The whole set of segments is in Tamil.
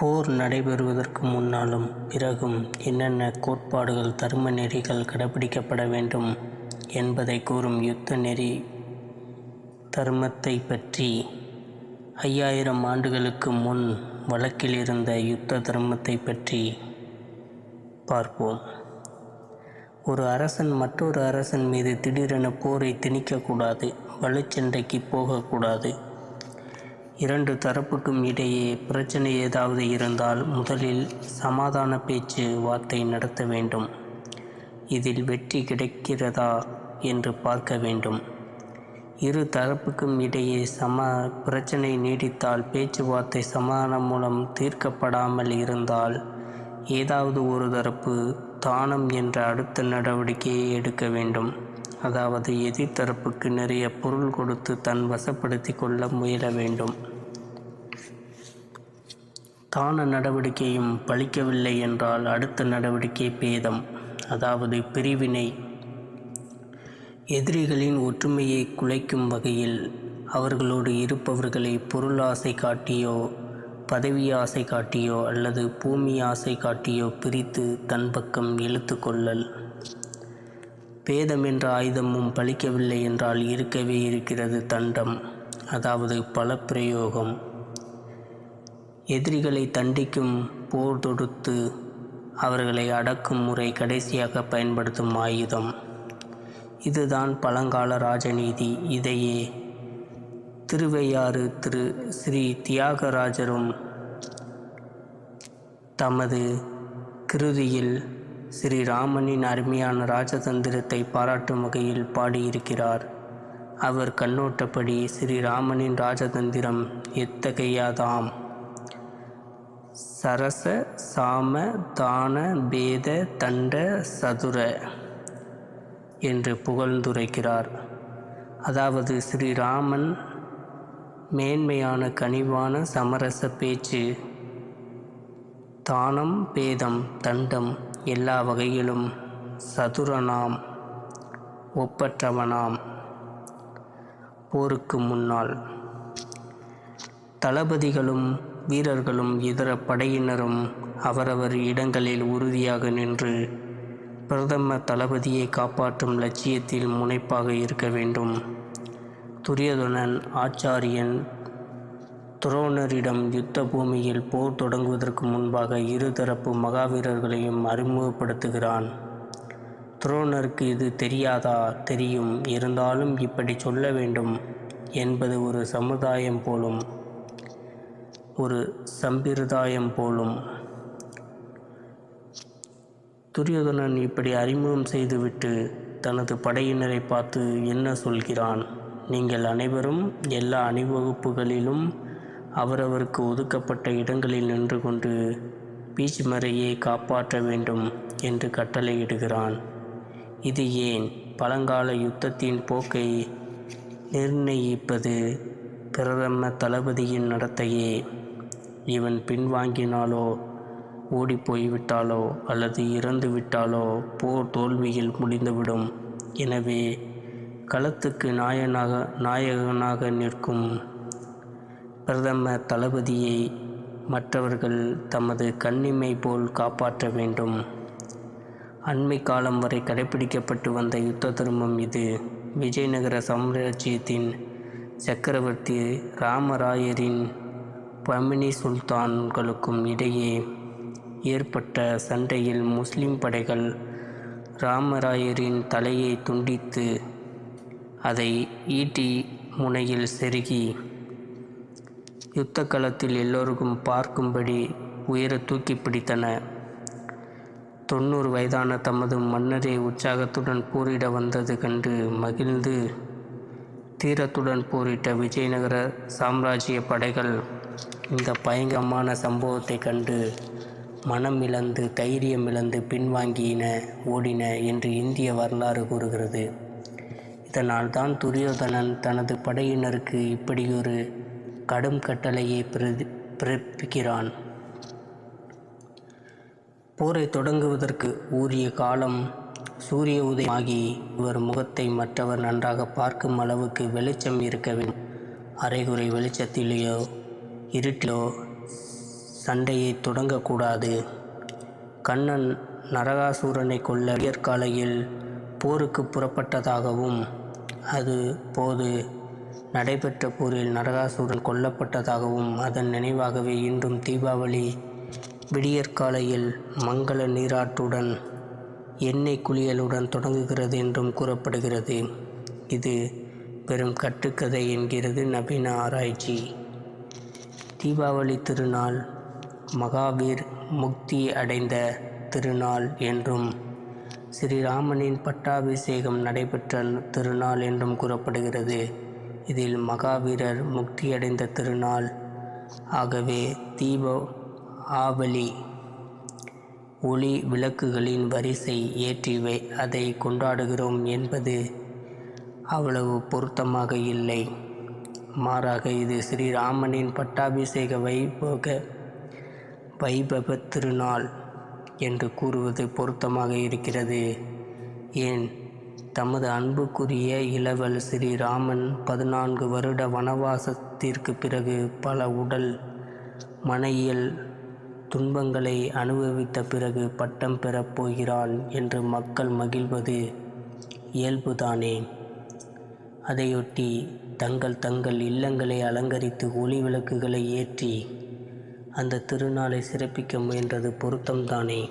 போர் நடைபெறுவதற்கு முன்னாலும் பிறகும் என்னென்ன கோட்பாடுகள் தர்ம நெறிகள் கடைப்பிடிக்கப்பட வேண்டும் என்பதை கூறும் யுத்த நெறி தர்மத்தை பற்றி ஐயாயிரம் ஆண்டுகளுக்கு முன் வழக்கில் இருந்த யுத்த தர்மத்தை பற்றி பார்ப்போம். ஒரு அரசன் மற்றொரு அரசன் மீது திடீரென போரை திணிக்கக்கூடாது வலுச்சண்டைக்கு போகக்கூடாது. இரண்டு தரப்புக்கும் இடையே பிரச்சனை ஏதாவது இருந்தால் முதலில் சமாதான பேச்சு வார்த்தை நடத்த வேண்டும். இதில் வெற்றி கிடைக்கிறதா என்று பார்க்க வேண்டும். இரு தரப்புக்கும் இடையே சம பிரச்சனை நீடித்தால் பேச்சுவார்த்தை சமாதானம் மூலம் தீர்க்கப்படாமல் இருந்தால் ஏதாவது ஒரு தரப்பு தானம் என்ற அடுத்த நடவடிக்கையை எடுக்க வேண்டும். அதாவது எதிர்த்தரப்புக்கு நிறைய பொருள் கொடுத்து தன் வசப்படுத்தி கொள்ள முயல வேண்டும். தான நடவடிக்கையும் பலிக்கவில்லை என்றால் அடுத்த நடவடிக்கை பேதம். அதாவது பிரிவினை. எதிரிகளின் ஒற்றுமையை குலைக்கும் வகையில் அவர்களோடு இருப்பவர்களை பொருள் ஆசை காட்டியோ பதவி ஆசை காட்டியோ அல்லது பூமி ஆசை காட்டியோ பிரித்து தன் பக்கம் இழுத்து கொள்ளல். பேதம் என்ற ஆயுதமும் பலிக்கவில்லை என்றால் இருக்கவே இருக்கிறது தண்டம். அதாவது பல பிரயோகம் எதிரிகளை தண்டிக்கும் போர் தொடுத்து அவர்களை அடக்கும் முறை கடைசியாக பயன்படுத்தும் ஆயுதம். இதுதான் பழங்கால ராஜநீதி. இதையே திருவையாறு திரு ஸ்ரீ தியாகராஜரும் தமது கிருதியில் ஸ்ரீராமனின் அருமையான ராஜதந்திரத்தை பாராட்டும் வகையில் பாடியிருக்கிறார். அவர் கண்ணோட்டப்படி ஸ்ரீராமனின் ராஜதந்திரம் எத்தகையதாம்? சரச சாம தான பேத தண்ட சதுர என்று புகழ்ந்துரைக்கிறார். அதாவது ஸ்ரீராமன் மேன்மையான கனிவான சமரச பேச்சு தானம் பேதம் தண்டம் எல்லா வகையிலும் சதுரனாம் ஒப்பற்றவனாம் போருக்கு முன்னால். தளபதிகளும் வீரர்களும் இதர படையினரும் அவரவர் இடங்களில் உறுதியாக நின்று பிரதம தளபதியை காப்பாற்றும் லட்சியத்தில் முனைப்பாக இருக்க வேண்டும். துரியோதனன் ஆச்சாரியன் துரோணரிடம் யுத்த பூமியில் போர் தொடங்குவதற்கு முன்பாக இருதரப்பு மகாவீரர்களையும் அறிமுகப்படுத்துகிறான். துரோணருக்கு இது தெரியாதா? தெரியும். இருந்தாலும் இப்படி சொல்ல வேண்டும் என்பது ஒரு சமுதாயம் போலும். ஒரு சம்பிரதாயம் போலும். துரியோதனன் இப்படி அறிமுகம் செய்துவிட்டு தனது படையினரை பார்த்து என்ன சொல்கிறான்? நீங்கள் அனைவரும் எல்லா அணிவகுப்புகளிலும் அவரவருக்கு ஒதுக்கப்பட்ட இடங்களில் நின்று கொண்டு பீச்மரையை காப்பாற்ற வேண்டும் என்று கட்டளையிடுகிறான். இது ஏன்? பழங்கால யுத்தத்தின் போக்கை நிர்ணயிப்பது பிரதம தளபதியின் நடத்தையே. இவன் பின்வாங்கினாலோ ஓடிப்போய்விட்டாலோ அல்லது இறந்து விட்டாலோ போர் தோல்வியில் முடிந்துவிடும். எனவே களத்துக்கு நாயனாக நாயகனாக நிற்கும் பிரதம தளபதியை மற்றவர்கள் தமது கண்ணிமை போல் காப்பாற்ற வேண்டும். அண்மை காலம் வரை கடைபிடிக்கப்பட்டு வந்த யுத்த தர்மம் இது. விஜயநகர சாம்ராஜ்யத்தின் சக்கரவர்த்தி ராமராயரின் பமினி சுல்தான்களுக்கும் இடையே ஏற்பட்ட சண்டையில் முஸ்லிம் படைகள் ராமராயரின் தலையை துண்டித்து அதை ஈட்டி முனையில் செருகி யுத்த களத்தில் எல்லோருக்கும் பார்க்கும்படி உயர தூக்கி பிடித்தன. தொண்ணூறு வயதான தமது மன்னரே உற்சாகத்துடன் போரிட வந்தது கண்டு மகிழ்ந்து தீரத்துடன் போரிட்ட விஜயநகர சாம்ராஜ்ய படைகள் இந்த பயங்கரமான சம்பவத்தை கண்டு மனம் இழந்து தைரியம் இழந்து பின்வாங்கின ஓடின என்று இந்திய வரலாறு கூறுகிறது. இதனால் தான் துரியோதனன் தனது படையினருக்கு இப்படியொரு கடும் கட்டளையை பிரதி பிறப்பிக்கிறான். போரை தொடங்குவதற்கு ஊரிய காலம் சூரிய உதயமாகி இவர் முகத்தை மற்றவர் நன்றாக பார்க்கும் அளவுக்கு வெளிச்சம் இருக்க வேண்டும். அரைகுறை வெளிச்சத்திலேயோ இருட்டிலோ சண்டையை தொடங்கக்கூடாது. கண்ணன் நரகாசூரனை கொல்ல வியற்காலையில் போருக்கு புறப்பட்டதாகவும் அது போது நடைபெற்ற போரில் நரகாசூரன் கொல்லப்பட்டதாகவும் அதன் நினைவாகவே இன்றும் தீபாவளி விடியற்காலையில் மங்கள நீராட்டுடன் எண்ணெய் குளியலுடன் தொடங்குகிறது என்றும் கூறப்படுகிறது. இது பெரும் கட்டுக்கதை என்கிறது நவீன ஆராய்ச்சி. தீபாவளி திருநாள் மகாவீர் முக்தி அடைந்த திருநாள் என்றும் ஸ்ரீராமனின் பட்டாபிஷேகம் நடைபெற்ற திருநாள் என்றும் கூறப்படுகிறது. இதில் மகாவீரர் முக்தியடைந்த திருநாள். ஆகவே தீப ஆவலி ஒளி விளக்குகளின் வரிசை ஏற்றி வை அதை கொண்டாடுகிறோம் என்பது அவ்வளவு பொருத்தமாக இல்லை. மாறாக இது ஸ்ரீராமனின் பட்டாபிஷேக வைபோக வைபவ திருநாள் என்று கூறுவது பொருத்தமாக இருக்கிறது. ஏன்? தமது அன்புக்குரிய இளவல் ஸ்ரீராமன் பதினான்கு வருட வனவாசத்திற்கு பிறகு பல உடல் மனையியல் துன்பங்களை அனுபவித்த பிறகு பட்டம் பெறப் போகிறான் என்று மக்கள் மகிழ்வது இயல்புதானே? அதையொட்டி தங்கள் தங்கள் இல்லங்களை அலங்கரித்து ஒளி விளக்குகளை ஏற்றி அந்த திருநாளை சிறப்பிக்க முயன்றது பொருத்தம்தானே?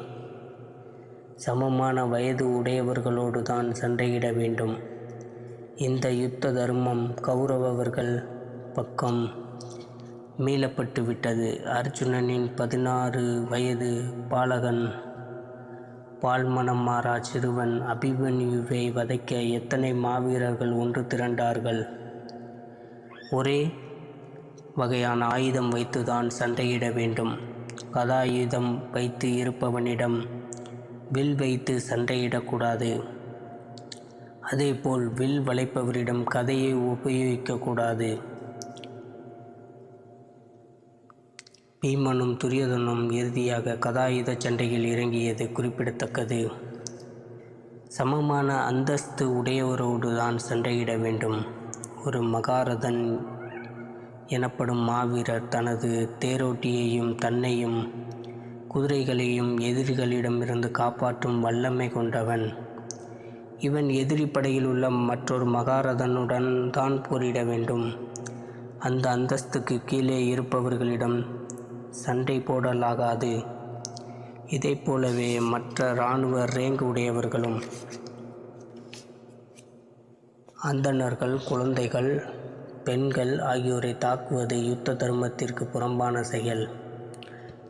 சமமான வயது உடையவர்களோடு தான் சண்டையிட வேண்டும். இந்த யுத்த தர்மம் கௌரவர்கள் பக்கம் மீளப்பட்டு விட்டது அர்ஜுனனின் பதினாறு வயது பாலகன் பால்மனம் மாறா சிறுவன் அபிமன்யுவை வதைக்க எத்தனை மாவீரர்கள் ஒன்று திரண்டார்கள்? ஒரே வகையான ஆயுதம் வைத்துதான் சண்டையிட வேண்டும். கதாயுதம் வைத்து இருப்பவனிடம் வில் வைத்து சண்டையிடக்கூடாது அதேபோல் வில் வளைப்பவரிடம் கதையை உபயோகிக்கக்கூடாது பீமனும் துரியோதனும் இறுதியாக கதாயுத சண்டையில் இறங்கியது குறிப்பிடத்தக்கது. சமமான அந்தஸ்து உடையவரோடு தான் சண்டையிட வேண்டும். ஒரு மகாரதன் எனப்படும் மாவீரர் தனது தேரோட்டியையும் தன்னையும் குதிரைகளையும் எதிரிகளிடமிருந்து காப்பாற்றும் வல்லமை கொண்டவன். இவன் எதிரி படையில் உள்ள மற்றொரு மகாரதனுடன் தான் போரிட வேண்டும். அந்த அந்தஸ்துக்கு கீழே இருப்பவர்களிடம் சண்டை போடலாகாது. இதைப் போலவே மற்ற இராணுவ ரேங்க் உடையவர்களும் அந்தணர்கள் குழந்தைகள் பெண்கள் ஆகியோரை தாக்குவது யுத்த தர்மத்திற்கு புறம்பான செயல்.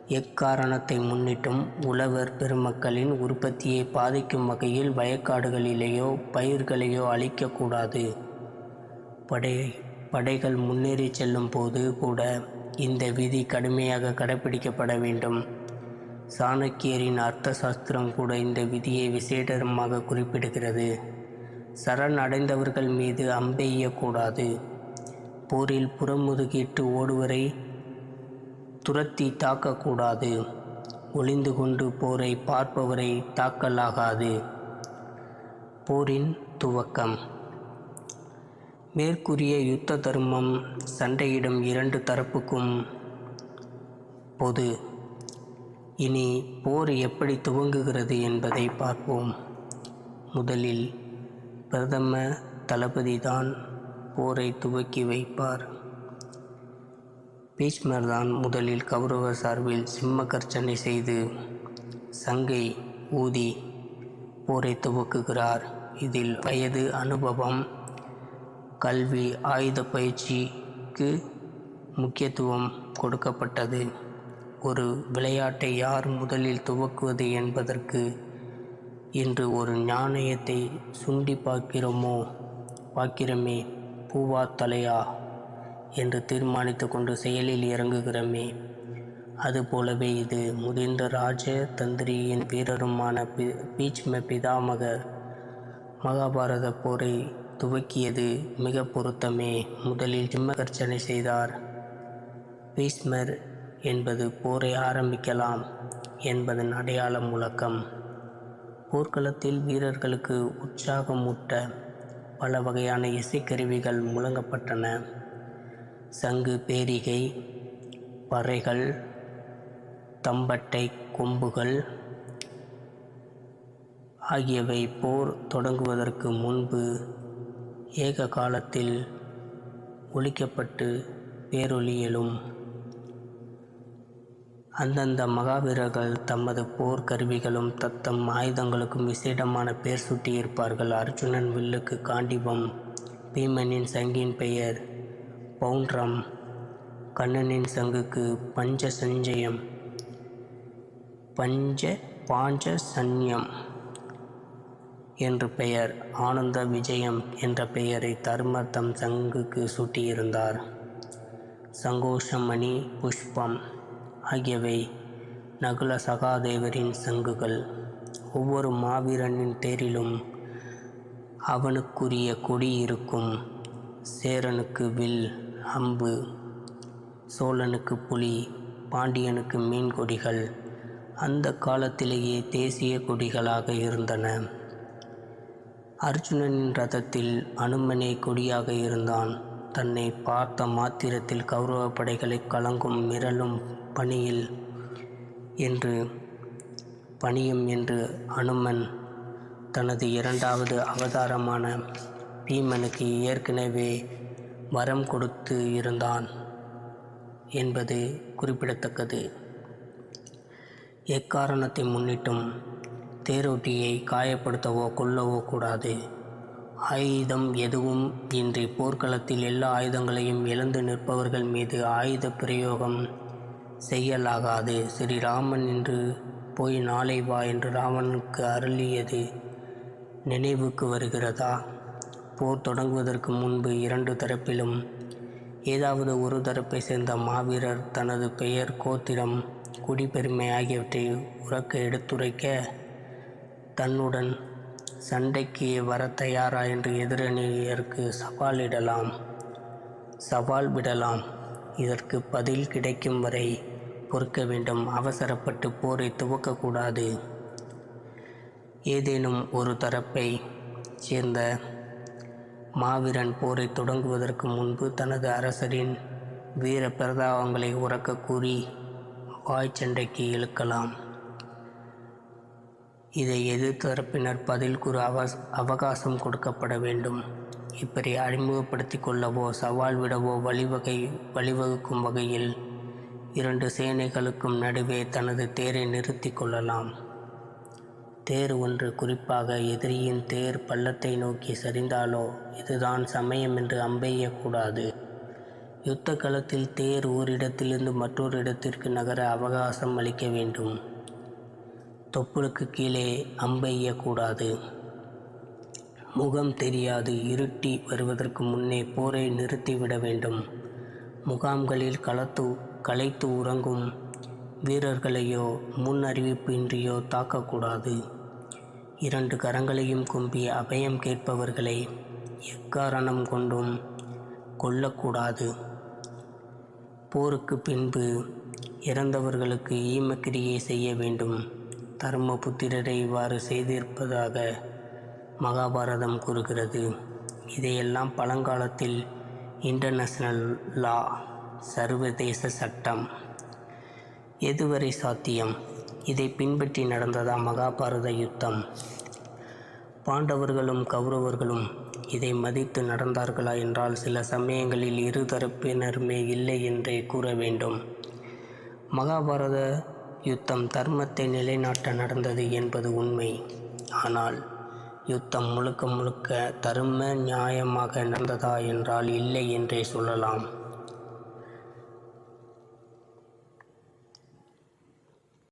எக்காரணத்தை முன்னிட்டும் உழவர் பெருமக்களின் உற்பத்தியை பாதிக்கும் வகையில் வயக்காடுகளிலேயோ பயிர்களையோ அழிக்கக்கூடாது. படை படைகள் முன்னேறி செல்லும் போது கூட இந்த விதி கடுமையாக கடைபிடிக்கப்பட வேண்டும். சாணக்கியரின் அர்த்த சாஸ்திரம் கூட இந்த விதியை விசேடமாக குறிப்பிடுகிறது. சரண் அடைந்தவர்கள் மீது அம்பெய்யக்கூடாது போரில் புறமுதுகிட்டு ஓடுவரை துரத்தி தாக்கக்கூடாது. ஒளிந்து கொண்டு போரை பார்ப்பவரை தாக்கலாகாது. போரின் துவக்கம். மேற்கூறிய யுத்த தர்மம் சண்டையிடும் இரண்டு தரப்புக்கும் பொது. இனி போர் எப்படி துவங்குகிறது என்பதை பார்ப்போம். முதலில் பிரதம தளபதிதான் போரை துவக்கி வைப்பார். பீஷ்மர் தான் முதலில் கௌரவ சார்பில் சிம்ம கர்ச்சனை செய்து சங்கை ஊதி போரை துவக்குகிறார். இதில் வயது அனுபவம் கல்வி ஆயுத பயிற்சிக்கு முக்கியத்துவம் கொடுக்கப்பட்டது. ஒரு விளையாட்டை யார் முதலில் துவக்குவது என்பதற்கு இன்று ஒரு நாணயத்தை சுண்டி பார்க்கிறோமோ? பார்க்கிறோமே பூவா தலையா என்று தீர்மானித்து கொண்டு செயலில் இறங்குகிறோமே. அதுபோலவே இது முதிர்ந்த ராஜ தந்திரியின் வீரருமான பி பீச்ம பிதாமகர் மகாபாரத போரை துவக்கியது. மிக பொருத்தமே. முதலில் சிம்மகர்ச்சனை செய்தார். பீஷ்மர் என்பது போரை ஆரம்பிக்கலாம் என்பதன் அடையாள முழக்கம். போர்க்களத்தில் வீரர்களுக்கு உற்சாகமூட்ட பல வகையான இசைக்கருவிகள் முழங்கப்பட்டன. சங்கு பேரிகை பறைகள் தம்பட்டை கொம்புகள் ஆகியவை போர் தொடங்குவதற்கு முன்பு ஏக காலத்தில் ஒழிக்கப்பட்டு பேரொளி எழும் அந்தந்த மகாவீரர்கள் தமது போர் கருவிகளும் தத்தம் ஆயுதங்களுக்கும் விசேடமான பெயர் சூட்டியிருப்பார்கள். அர்ஜுனன் வில்லுக்கு காண்டிபம் பீமனின் சங்கின் பெயர் பவுண்ட்ரம் கண்ணனின் சங்குக்கு பஞ்ச சஞ்சயம் பஞ்ச பாஞ்ச சன்யம் என்று பெயர். ஆனந்த விஜயம் என்ற பெயரை தர்மர் தம் சங்குக்கு சூட்டியிருந்தார். சங்கோஷமணி புஷ்பம் ஆகியவை நகுல சகாதேவரின் சங்குகள். ஒவ்வொரு மாவீரனின் தேரிலும் அவனுக்குரிய கொடி இருக்கும். சேரனுக்கு வில் அம்பு சோழனுக்கு புலி பாண்டியனுக்கு மீன் கொடிகள் அந்த காலத்திலேயே தேசிய கொடிகளாக இருந்தன. அர்ஜுனனின் ரதத்தில் அனுமனே கொடியாக இருந்தான். தன்னை பார்த்த மாத்திரத்தில் கௌரவ படைகளை கலங்கும் மிரளும் பணியில் என்று பணியும் என்று அனுமன் தனது இரண்டாவது அவதாரமான பீமனுக்கு ஏற்கனவே வரம் கொடுத்து இருந்தான் என்பது குறிப்பிடத்தக்கது. எக்காரணத்தை முன்னிட்டும் தேரோட்டியை காயப்படுத்தவோ கொல்லவோ கூடாது. ஆயுதம் எதுவும் இன்றி போர்க்களத்தில் எல்லா ஆயுதங்களையும் இழந்து நிற்பவர்கள் மீது ஆயுத பிரயோகம் செய்யலாகாது. ஸ்ரீராமன் என்று போய் நாளை வா என்று ராவனுக்கு அருளியது நினைவுக்கு வருகிறதா? போர் தொடங்குவதற்கு முன்பு இரண்டு தரப்பிலும் ஏதாவது ஒரு தரப்பை சேர்ந்த மாவீரர் தனது பெயர் கோத்திரம் குடிப்பெருமை ஆகியவற்றை உறக்க எடுத்துரைக்க தன்னுடன் சண்டைக்கு வர தயாரா என்று எதிரணியருக்கு சவாலிடலாம். சவால் விடலாம். இதற்கு பதில் கிடைக்கும் வரை பொறுக்க வேண்டும். அவசரப்பட்டு போரை துவக்கக்கூடாது ஏதேனும் ஒரு தரப்பை சேர்ந்த மாவீரன் போரை தொடங்குவதற்கு முன்பு தனது அரசரின் வீர பிரதாபங்களை உறக்க கூறி வாய்ச்சண்டைக்கு இழுக்கலாம். இதை எதிர்த்தரப்பினர் பதில் கூற அவ அவகாசம் கொடுக்கப்பட வேண்டும். இப்படி அறிமுகப்படுத்தி கொள்ளவோ சவால் விடவோ வழிவகை வழிவகுக்கும் வகையில் இரண்டு சேனைகளுக்கும் நடுவே தனது தேரை நிறுத்தி கொள்ளலாம். தேர் ஒன்று குறிப்பாக எதிரியின் தேர் பள்ளத்தை நோக்கி சரிந்தாலோ இதுதான் சமயம் என்று அம்பெய்யக்கூடாது யுத்த களத்தில் தேர் ஓரிடத்திலிருந்து மற்றொரு இடத்திற்கு நகர அவகாசம் அளிக்க வேண்டும். தொப்புளுக்கு கீழே அம்பெய்யக்கூடாது முகம் தெரியாது. இருட்டி வருவதற்கு முன்னே போரை நிறுத்திவிட வேண்டும். முகாம்களில் களத்து களைத்து உறங்கும் வீரர்களையோ முன் அறிவிப்பின்றியோ தாக்கக்கூடாது. இரண்டு கரங்களையும் கும்பி அபயம் கேட்பவர்களை எக்காரணம் கொண்டும் கொல்லக்கூடாது. போருக்கு பின்பு இறந்தவர்களுக்கு ஈமக்கிரியை செய்ய வேண்டும். தர்மபுத்திரரை இவ்வாறு செய்திருப்பதாக மகாபாரதம் கூறுகிறது. இதையெல்லாம் பழங்காலத்தில் இன்டர்நேஷனல் லா சர்வதேச சட்டம். எதுவரை சாத்தியம்? இதை பின்பற்றி நடந்ததா மகாபாரத யுத்தம்? பாண்டவர்களும் கௌரவர்களும் இதை மதித்து நடந்தார்களா என்றால் சில சமயங்களில் இரு தரப்பினருமே இல்லை என்றே கூற வேண்டும். மகாபாரத யுத்தம் தர்மத்தை நிலைநாட்ட நடந்தது என்பது உண்மை. ஆனால் யுத்தம் முழுக்க முழுக்க தர்ம நியாயமாக நடந்ததா என்றால் இல்லை என்றே சொல்லலாம்.